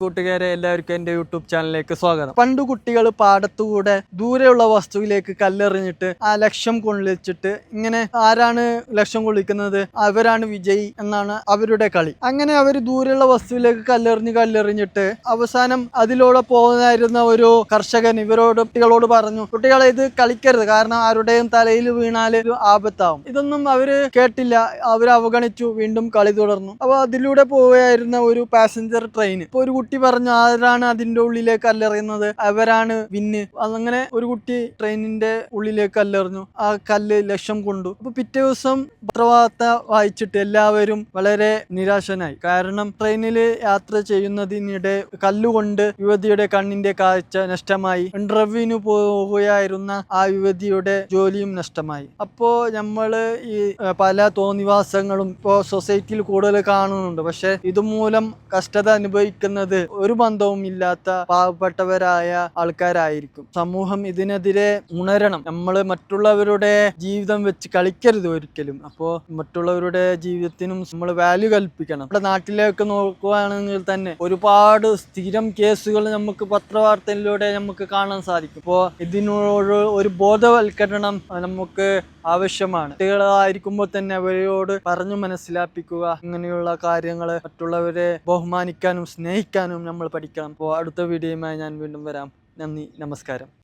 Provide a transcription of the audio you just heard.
കൂട്ടുകാരെ എല്ലാവർക്കും എന്റെ യൂട്യൂബ് ചാനലിലേക്ക് സ്വാഗതം. പണ്ട് കുട്ടികൾ പാടത്തുകൂടെ ദൂരെയുള്ള വസ്തുവിലേക്ക് കല്ലെറിഞ്ഞിട്ട് ആ ലക്ഷ്യം കൊള്ളിച്ചിട്ട് ഇങ്ങനെ ആരാണ് ലക്ഷ്യം കൊള്ളിക്കുന്നത്? അവരാണ് വിജയി എന്നാണ് അവരുടെ കളി. അങ്ങനെ അവർ ദൂരെയുള്ള വസ്തുവിലേക്ക് കല്ലെറിഞ്ഞ് കല്ലെറിഞ്ഞിട്ട് അവസാനം അതിലൂടെ പോകുന്നായിരുന്ന ഒരു കർഷകൻ ഇവരോട് കുട്ടികളോട് പറഞ്ഞു കുട്ടികളെ ഇത് കളിക്കരുത്. കാരണം ആരുടെയും തലയിൽ വീണാൽ ഒരു ആപത്താവും. ഇതൊന്നും അവർ കേട്ടില്ല. അവർ അവഗണിച്ചു. വീണ്ടും കളി തുടർന്നു. അപ്പോൾ അതിലൂടെ പോവുകയായിരുന്ന ഒരു പാസഞ്ചർ ട്രെയിൻ ഇപ്പൊ ഒരു കുട്ടി പറഞ്ഞു ആരാണ് അതിന്റെ ഉള്ളിലേക്ക് കല്ലെറിയുന്നത് അവരാണ് വിന്ന്. അങ്ങനെ ഒരു കുട്ടി ട്രെയിനിന്റെ ഉള്ളിലേക്ക് കല്ലെറിഞ്ഞു ആ കല്ല് ലക്ഷം കൊണ്ടു. അപ്പൊ പിറ്റേ ദിവസം പത്രവാർത്ത വായിച്ചിട്ട് എല്ലാവരും വളരെ നിരാശനായി. കാരണം ട്രെയിനിൽ യാത്ര ചെയ്യുന്നതിനിടെ കല്ലുകൊണ്ട് യുവതിയുടെ കണ്ണിന്റെ കാഴ്ച നഷ്ടമായി. ഇന്റർവ്യൂവിന് പോവുകയായിരുന്ന ആ യുവതിയുടെ ജോലിയും നഷ്ടമായി. അപ്പോ നമ്മൾ ഈ പല തോന്നിവാസങ്ങളും ഇപ്പോ സൊസൈറ്റിയിൽ കൂടുതൽ കാണുന്നുണ്ട്. പക്ഷെ ഇതുമൂലം കഷ്ടത അനുഭവിക്കുന്നത് ഒരു ബന്ധവും ഇല്ലാത്ത പാവപ്പെട്ടവരായ ആൾക്കാരായിരിക്കും. സമൂഹം ഇതിനെതിരെ ഉണരണം. നമ്മൾ മറ്റുള്ളവരുടെ ജീവിതം വെച്ച് കളിക്കരുത് ഒരിക്കലും. അപ്പോൾ മറ്റുള്ളവരുടെ ജീവിതത്തിനും നമ്മൾ വാല്യൂ കൽപ്പിക്കണം. നമ്മുടെ നാട്ടിലേക്ക് നോക്കുകയാണെങ്കിൽ തന്നെ ഒരുപാട് സ്ഥിരം കേസുകൾ നമുക്ക് പത്രവാർത്തയിലൂടെ നമുക്ക് കാണാൻ സാധിക്കും. അപ്പോൾ ഇതിനോട് ഒരു ബോധവൽക്കരണം നമുക്ക് ആവശ്യമാണ്. കുട്ടികളായിരിക്കുമ്പോൾ തന്നെ അവരോട് പറഞ്ഞു മനസ്സിലാപ്പിക്കുക. ഇങ്ങനെയുള്ള കാര്യങ്ങൾ മറ്റുള്ളവരെ ബഹുമാനിക്കാനും സ്നേഹിക്കാനും നമ്മൾ പഠിക്കണം. അപ്പോൾ അടുത്ത വീഡിയോയുമായി ഞാൻ വീണ്ടും വരാം. നന്ദി. നമസ്കാരം.